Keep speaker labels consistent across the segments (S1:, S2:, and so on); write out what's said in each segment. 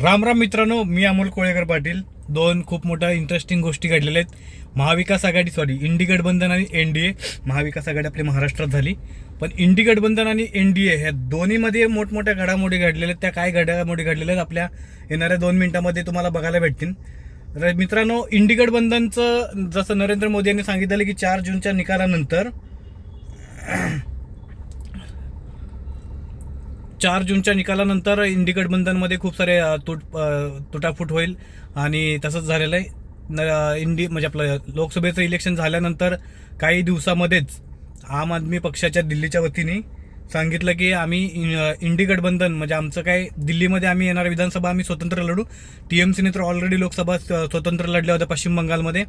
S1: राम राम मित्रांनो मी अमोल कोळेकर पाटील. दोन खूप मोठ्या इंटरेस्टिंग गोष्टी घडलेल्या आहेत. महाविकास आघाडी सॉरी इंडी गठबंधन आणि एन डी ए. महाविकास आघाडी आपली महाराष्ट्रात झाली. पण इंडी गठबंधन आणि एन डी ए ह्या दोन्हीमध्ये मोठमोठ्या घडामोडी घडलेल्या आहेत. त्या काय घडामोडी घडलेल्या आहेत आपल्या येणाऱ्या दोन मिनिटामध्ये तुम्हाला बघायला भेटतील. तर मित्रांनो इंडी गठबंधनचं जसं नरेंद्र मोदी यांनी सांगितलं की चार जूनच्या निकालानंतर चार जूनच्या निकालानंतर इंडी गठबंधनमध्ये खूप सारे तुट तुटाफूट होईल. आणि तसंच झालेलं आहे. न इंडी म्हणजे आपलं लोकसभेचं इलेक्शन झाल्यानंतर काही दिवसामध्येच आम आदमी पक्षाच्या दिल्लीच्या वतीने सांगितलं की आम्ही इंडी गठबंधन म्हणजे आमचं काय दिल्लीमध्ये आम्ही येणार विधानसभा आम्ही स्वतंत्र लढू. टी एम सीने तर ऑलरेडी लोकसभा स्वतंत्र लढल्या होत्या पश्चिम बंगालमध्ये.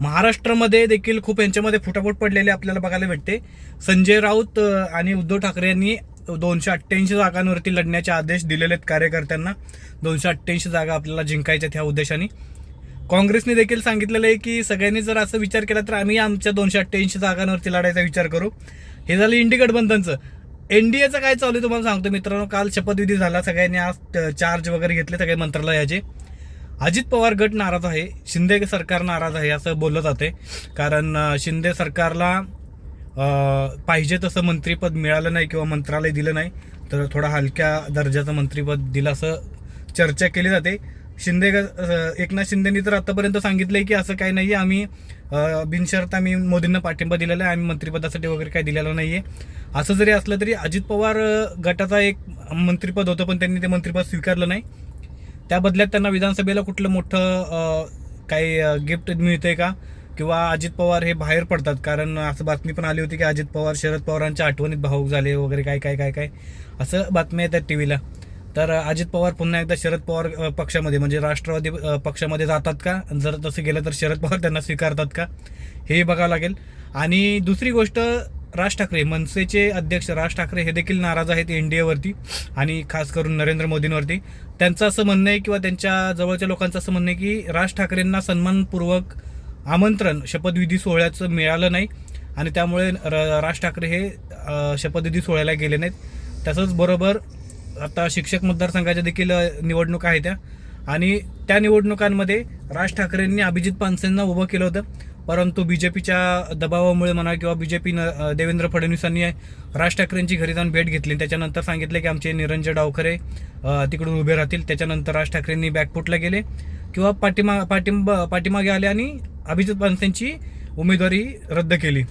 S1: महाराष्ट्रामध्ये देखील खूप यांच्यामध्ये फुटाफूट पडलेले आपल्याला बघायला भेटते. संजय राऊत आणि उद्धव ठाकरे यांनी दोनशे अठ्ठ्याऐंशी जागांवरती लढण्याचे आदेश दिलेले आहेत कार्यकर्त्यांना. दोनशे अठ्ठ्याऐंशी जागा आपल्याला जिंकायच्या त्या उद्देशाने. काँग्रेसने देखील सांगितलेलं आहे की सगळ्यांनी जर असं विचार केला तर आम्ही आमच्या दोनशे अठ्ठ्याऐंशी जागांवरती लढायचा विचार करू. हे झालं इंडी गठबंधनचं. एनडीएचं काय चालू आहे तुम्हाला सांगतो मित्रांनो. काल शपथविधी झाला. सगळ्यांनी आज चार्ज वगैरे घेतले सगळे मंत्रालयाचे. अजित पवार गट नाराज आहे. शिंदे सरकार नाराज आहे असं बोललं जाते कारण शिंदे सरकारला पाहिजे तसं मंत्रीपद मिळालं नाही किंवा मंत्रालय दिलं नाही तर थोडा हलक्या दर्जाचं मंत्रीपद दिलं असं चर्चा केली जाते. शिंदे एकनाथ शिंदेनी तर आतापर्यंत सांगितलंय की असं काही नाही आम्ही बिनशर्त आम्ही मोदींना पाठिंबा दिलेला आहे आम्ही मंत्रिपदासाठी वगैरे काही दिलेलं नाही आहे असं जरी असलं तरी अजित पवार गटाचा एक मंत्रिपद होतं पण त्यांनी ते मंत्रिपद स्वीकारलं नाही. त्या बदल्यात त्यांना विधानसभेला कुठलं मोठं काही गिफ्ट मिळतंय का? किंवा अजित पवार हे बाहेर पडतात. कारण असं बातमी पण आली होती की अजित पवार शरद पवारांच्या आठवणीत भाऊक झाले वगैरे काय काय काय काय. असं बातम्या येतात टी व्हीला तर अजित पवार पुन्हा एकदा शरद पवार पक्षामध्ये म्हणजे राष्ट्रवादी पक्षामध्ये जातात का? जर तसं गेलं तर शरद पवार त्यांना स्वीकारतात का? हे बघावं लागेल. आणि दुसरी गोष्ट राज ठाकरे मनसेचे अध्यक्ष राज ठाकरे हे देखील नाराज आहेत एन डी एवरती आणि खास करून नरेंद्र मोदींवरती. त्यांचं असं म्हणणं आहे किंवा त्यांच्या जवळच्या लोकांचं असं म्हणणं आहे की राज ठाकरेंना सन्मानपूर्वक आमंत्रण शपथविधी सोहळ्याचं मिळालं नाही आणि त्यामुळे र- राज ठाकरे हे शपथविधी सोहळ्याला गेले नाहीत. तसंच बरोबर आता शिक्षक मतदारसंघाच्या देखील निवडणुका आहेत त्या. आणि त्या निवडणुकांमध्ये राज ठाकरेंनी अभिजित पानसेंना उभं केलं होतं. परंतु बी जे पीच्या दबावामुळे म्हणा किंवा बी जे पीनं देवेंद्र फडणवीसांनी राज ठाकरेंची घरी जाऊन भेट घेतली. त्याच्यानंतर सांगितले की आमचे निरंजन डावखरे तिकडून उभे राहतील. त्याच्यानंतर राज ठाकरेंनी बॅकफुटला गेले. किंवा पाठिमा पाठिंबा पाठीमागे आले आणि अभिजित पानसेंची उमेदवारी रद्द केली.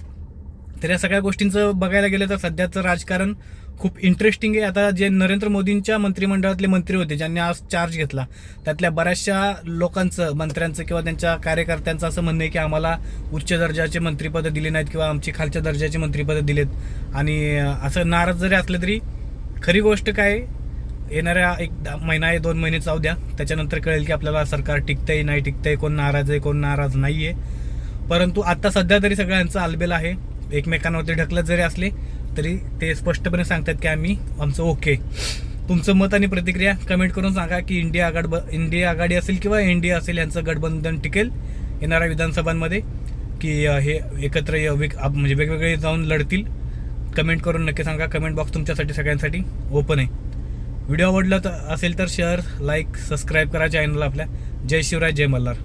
S1: तर या सगळ्या गोष्टींचं बघायला गेलं तर सध्याचं राजकारण खूप इंटरेस्टिंग आहे. आता जे नरेंद्र मोदींच्या मंत्रिमंडळातले मंत्री होते ज्यांनी आज चार्ज घेतला त्यातल्या बऱ्याचशा लोकांचं मंत्र्यांचं किंवा त्यांच्या कार्यकर्त्यांचं असं म्हणणं आहे की आम्हाला उच्च दर्जाचे मंत्रिपदं दिली नाहीत किंवा आमची खालच्या दर्जाचे मंत्रिपदं दिलेत. आणि असं नाराज जरी असलं तरी खरी गोष्ट काय येणाऱ्या एक दहा- महिना आहे दोन महिने जाऊ द्या. त्याच्यानंतर कळेल की आपल्याला सरकार टिकतंय नाही टिकतंय कोण नाराज आहे कोण नाराज नाही आहे परंतु आत्ता सध्या तरी सगळ्यांचं आलबेल आहे. एकमेकांवरती ढकलत जरी असले तरी ते स्पष्टपणे सांगतात की आम्ही आमचं ओके तुमचं मत आणि प्रतिक्रिया कमेंट करून सांगा की इंडिया आघाड इंडिया आघाडी असेल किंवा इंडिया असेल यांचं गठबंधन टिकेल येणाऱ्या विधानसभांमध्ये? की हे एकत्र वेग- आप- म्हणजे वेगवेगळे जाऊन लढतील? कमेंट करून नक्की सांगा. कमेंट बॉक्स तुमच्यासाठी सगळ्यांसाठी ओपन आहे. व्हिडिओ आवडला तर असेल तर शेअर लाईक सबस्क्राईब करा चॅनल आपल्या. जय शिवराय जय मल्हार.